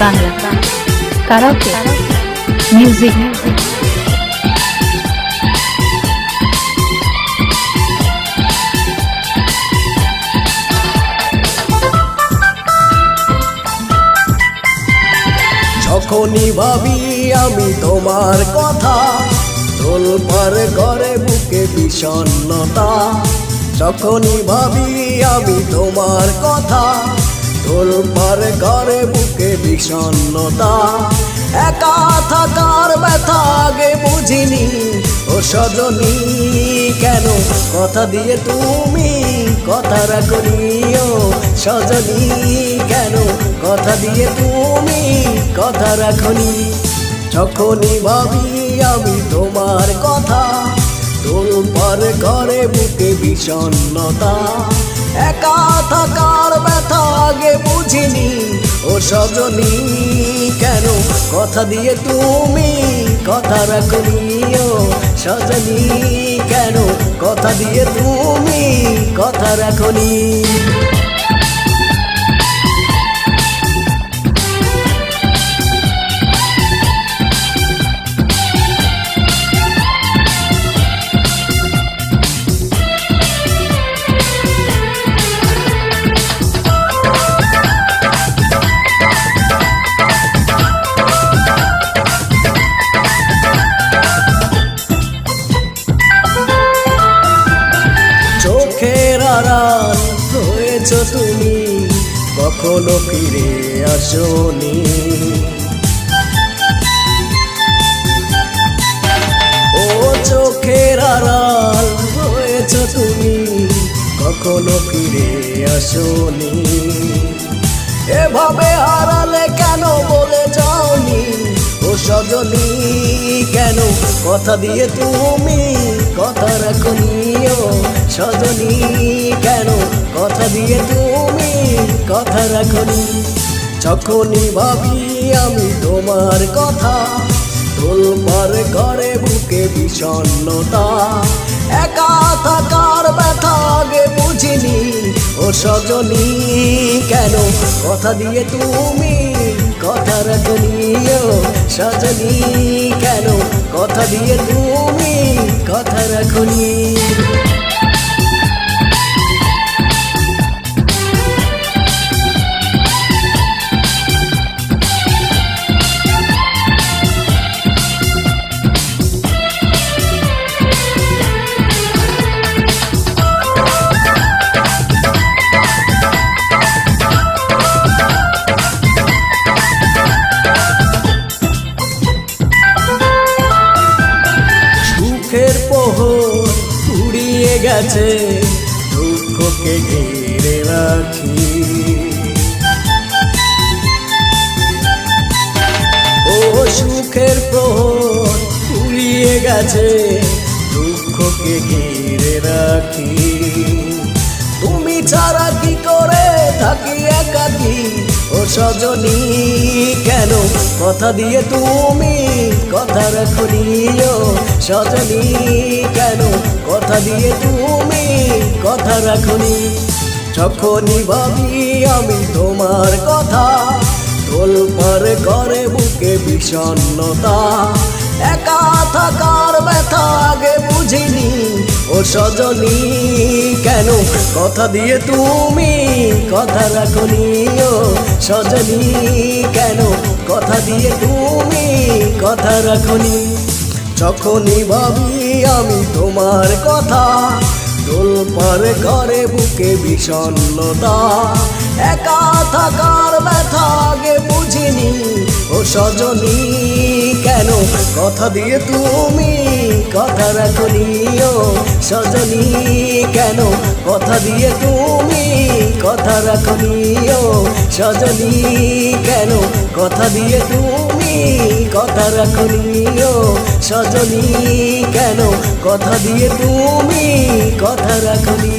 Bangla, karaoke music যখনই ভাবি আমি তোমার কথা তোল পার করে বুকে বিষণ্ণতা। যখনই ভাবি আমি তোমার কথা তোল পার করে বুকে বিষণ্ণতা। একা থাকার ব্যথা আগে বুঝিনি। ও সজনী, কেন কথা দিয়ে তুমি কথা রাখনি ও সজনী, কেন কথা দিয়ে তুমি কথা রাখনি? যখনই ভাবি আমি তোমার কথা তোর পর করে বুকে বিষণ্ণতা। একা থাকার ব্যথা আগে বুঝিনি, ও সজনী কেন? কথা দিয়ে তুমি কথা রাখনিও সজনী কেন? কথা দিয়ে তুমি কথা রাখনি। আড়াল হয়েছ তুমি, কখনো ফিরে আসনি। ও চোখের আড়াল হয়েছ তুমি, কখনো ফিরে আসনি। এভাবে হারালে কেন বলে যাওনি? ও সজনী, কেন কথা দিয়ে তুমি কথা রাখনি? সজনী, কেন কথা দিয়ে তুমি কথা রাখনি? যখনই ভাবি আমি তোমার কথা তোল পার করে বুকে বিষণ্ণতা। একা থাকার ব্যথা আগে বুঝিনি। ও সজনী, কেন কথা দিয়ে তুমি কথা রাখনি? ও সজনী, কেন কথা দিয়ে তুমি কথা রাখনি? গেছে, দুঃখকে ঘিরে রাখি। ও সুখের প্রহর উড়িয়ে গেছে, দুঃখকে ঘিরে রাখি। তুমি ছাড়া কি করে থাকি একাকি? ও সজনী, কেন কথা দিয়ে তুমি কথা রাখনি ও সজনী, কেন? কথা দিয়ে তুমি কথা রাখনি যখনই ভাবি আমি তোমার কথা তোল পার করে বুকে বিষণ্ণতা। একা থাকার ব্যথা আগে বুঝিনি। ও সজনী, কেন? কথা দিয়ে তুমি কথা রাখনি ও সজনী, কেন? কথা দিয়ে তুমি কথা রাখনি। যখনই ভাবি আমি তোমার কথা দোল পার করে বুকে বিষণ্ণতা, একা থাকার ব্যথা আগে বুঝিনি ও সজনী। কথা দিয়ে তুমি কথা রাখনি ও সজনী কেন? কথা দিয়ে তুমি কথা রাখনি ও সজনী কেন? কথা দিয়ে তুমি কথা রাখনি ও সজনী কেন? কথা দিয়ে তুমি কথা রাখনি